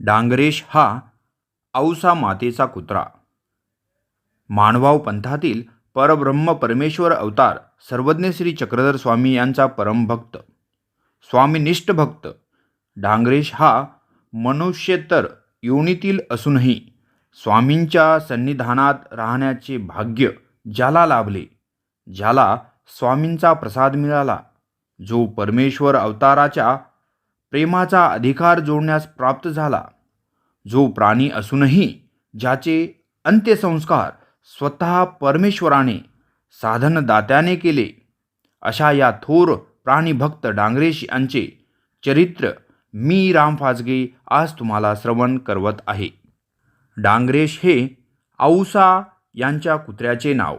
डांगरेश हा औसा मातेचा कुत्रा. मानवाव पंथातील परब्रह्म परमेश्वर अवतार सर्वज्ञ श्री चक्रधर स्वामी यांचा परमभक्त स्वामीनिष्ठ भक्त. डांगरेश हा मनुष्यतर योनीतील असूनही स्वामींच्या सन्निधानात राहण्याचे भाग्य ज्याला लाभले ज्याला स्वामींचा प्रसाद मिळाला जो परमेश्वर अवताराच्या प्रेमाचा अधिकार जोडण्यास प्राप्त झाला. जो प्राणी असूनही ज्याचे अंत्यसंस्कार स्वतः परमेश्वराने साधनदात्याने केले अशा या थोर प्राणीभक्त डांगरेश यांचे चरित्र मी राम फाजगे आज तुम्हाला श्रवण करवत आहे. डांगरेश हे औसा यांच्या कुत्र्याचे नाव.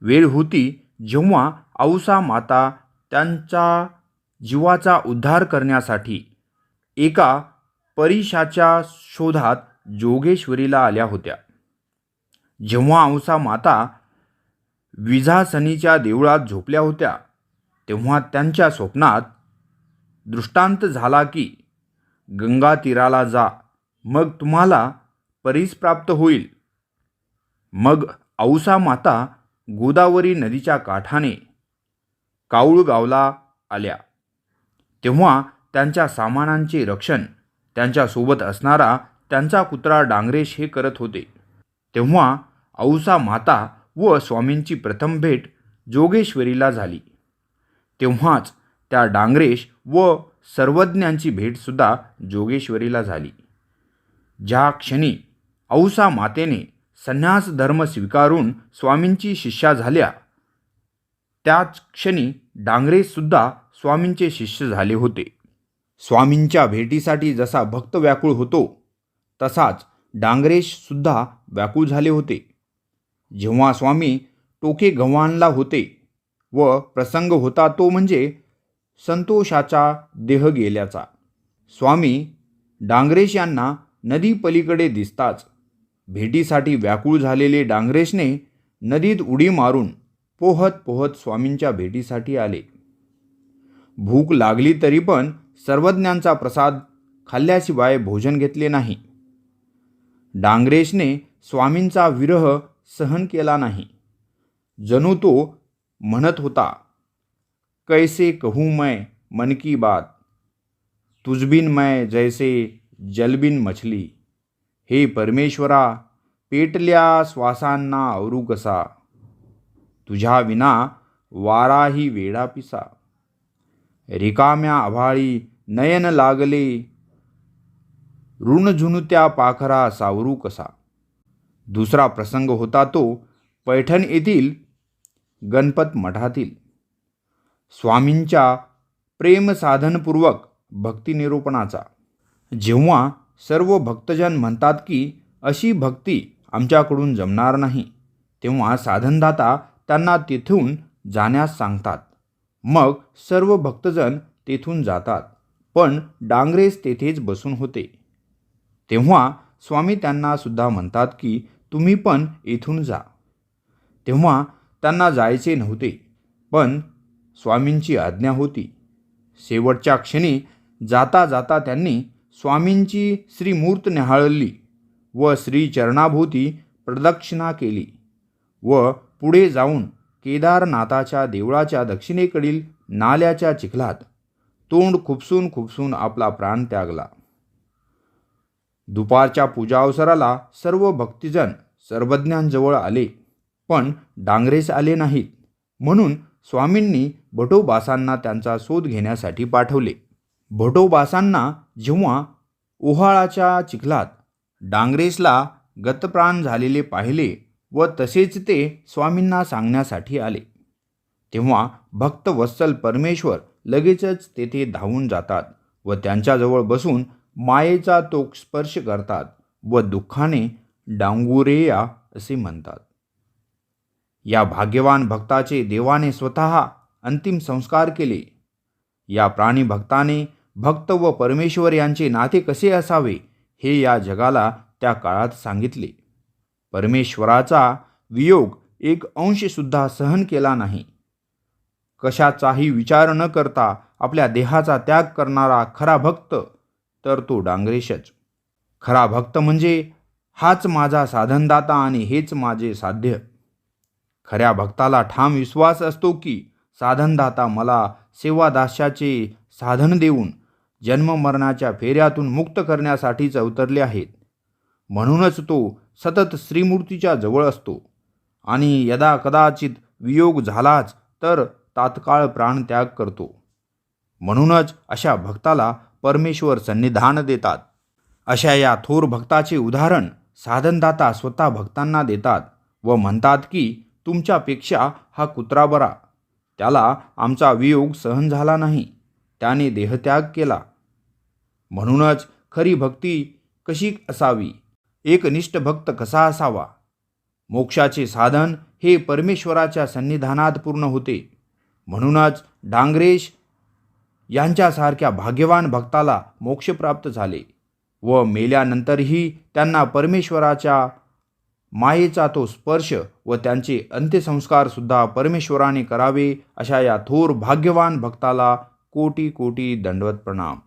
वेळ होती जेव्हा औसा माता त्यांचा जीवाचा उद्धार करण्यासाठी एका परिशाच्या शोधात जोगेश्वरीला आल्या होत्या. जेव्हा औसा माता विझासनीच्या देवळात झोपल्या होत्या तेव्हा त्यांच्या स्वप्नात दृष्टांत झाला की गंगा तीराला जा मग तुम्हाला परीस प्राप्त होईल. मग औसा माता गोदावरी नदीच्या काठाने काऊळगावला आल्या. तेव्हा त्यांच्या सामानांचे रक्षण त्यांच्यासोबत असणारा त्यांचा कुत्रा डांगरेश हे करत होते. तेव्हा औसा माता व स्वामींची प्रथम भेट जोगेश्वरीला झाली. तेव्हाच त्या डांगरेश व सर्वज्ञांची भेटसुद्धा जोगेश्वरीला झाली. ज्या क्षणी औसा मातेने संन्यास धर्म स्वीकारून स्वामींची शिष्या झाल्या त्याच क्षणी डांगरेसुद्धा स्वामींचे शिष्य झाले होते. स्वामींच्या भेटीसाठी जसा भक्त व्याकुळ होतो तसाच डांगरेशसुद्धा व्याकुळ झाले होते. जेव्हा स्वामी टोके गव्हाणला होते व प्रसंग होता तो म्हणजे संतोषाचा देह गेल्याचा. स्वामी डांगरेश यांना नदी पलीकडे दिसताच भेटीसाठी व्याकुळ झालेले डांगरेशने नदीत उडी मारून पोहत पोहत स्वामींच्या भेटीसाठी आले. भूक लागली तरी पण सर्वज्ञांचा प्रसाद खाल्ल्याशिवाय भोजन घेतले नाही. डांगरेशने स्वामींचा विरह सहन केला नाही. जणू तो म्हणत होता कैसे कहू मैं मन की बात? तुझबिन मैं जैसे जलबिन मछली। हे परमेश्वरा पेटल्या श्वासांना आवरू कसा? तुझ्या विना वाराही वेडा पिसा. रिकाम्या आभाळी नयन लागले. ऋणझुणत्या पाखरा सावरू कसा? दुसरा प्रसंग होता तो पैठण येथील गणपत मठातील. स्वामींच्या प्रेमसाधनपूर्वक भक्तिनिरूपणाचा. जेव्हा सर्व भक्तजन म्हणतात की अशी भक्ती आमच्याकडून जमणार नाही तेव्हा साधनदाता त्यांना तिथून जाण्यास सांगतात. मग सर्व भक्तजन तेथून जातात. पण डांगरेस तेथेच बसून होते. तेव्हा स्वामी त्यांना सुद्धा म्हणतात की तुम्ही पण येथून जा. तेव्हा त्यांना जायचे नव्हते पण स्वामींची आज्ञा होती. शेवटच्या क्षणी जाता जाता त्यांनी स्वामींची श्रीमूर्त न्याहाळली व श्रीचरणाभोवती प्रदक्षिणा केली व पुढे जाऊन केदारनाथाच्या देवळाच्या दक्षिणेकडील नाल्याच्या चिखलात तोंड खुपसून खुपसून आपला प्राण त्यागला. दुपारच्या पूजा अवसराला सर्व भक्तिजन सर्वज्ञांजवळ आले पण डांगरेस आले नाहीत. म्हणून स्वामींनी भटोबासांना त्यांचा शोध घेण्यासाठी पाठवले. भटोबासांना जेव्हा ओहाळाच्या चिखलात डांगरेसला गतप्राण झालेले पाहिले व तसेच ते स्वामींना सांगण्यासाठी आले. तेव्हा भक्त वत्सल परमेश्वर लगेचच तेथे धावून जातात व त्यांच्याजवळ बसून मायेचा तो स्पर्श करतात व दुःखाने डांगुरेया असे म्हणतात. या भाग्यवान भक्ताचे देवाने स्वतः अंतिम संस्कार केले. या प्राणी भक्ताने भक्त व परमेश्वर यांचे नाते कसे असावे हे या जगाला त्या काळात सांगितले. परमेश्वराचा वियोग एक अंशसुद्धा सहन केला नाही. कशाचाही विचार न करता आपल्या देहाचा त्याग करणारा खरा भक्त तर तो डांगरेशच. खरा भक्त म्हणजे हाच माझा साधनदाता आणि हेच माझे साध्य. खऱ्या भक्ताला ठाम विश्वास असतो की साधनदाता मला सेवादास्याचे साधन देऊन जन्ममरणाच्या फेऱ्यातून मुक्त करण्यासाठीच अवतरले आहेत. म्हणूनच तो सतत श्रीमूर्तीच्या जवळ असतो. आणि यदा कदाचित वियोग झालाच तर तात्काळ प्राणत्याग करतो. म्हणूनच अशा भक्ताला परमेश्वर सन्निधान देतात. अशा या थोर भक्ताचे उदाहरण साधनदाता स्वतः भक्तांना देतात व म्हणतात की तुमच्यापेक्षा हा कुत्रा बरा. त्याला आमचा वियोग सहन झाला नाही. त्याने देहत्याग केला. म्हणूनच खरी भक्ती कशी असावी? एकनिष्ठ भक्त कसा असावा? मोक्षाचे साधन हे परमेश्वराच्या सन्निधानात पूर्ण होते. म्हणूनच डांगरेश यांच्यासारख्या भाग्यवान भक्ताला मोक्ष प्राप्त झाले व मेल्यानंतरही त्यांना परमेश्वराच्या मायेचा तो स्पर्श व त्यांचे अंत्यसंस्कारसुद्धा परमेश्वराने करावे अशा या थोर भाग्यवान भक्ताला कोटी कोटी दंडवत प्रणाम.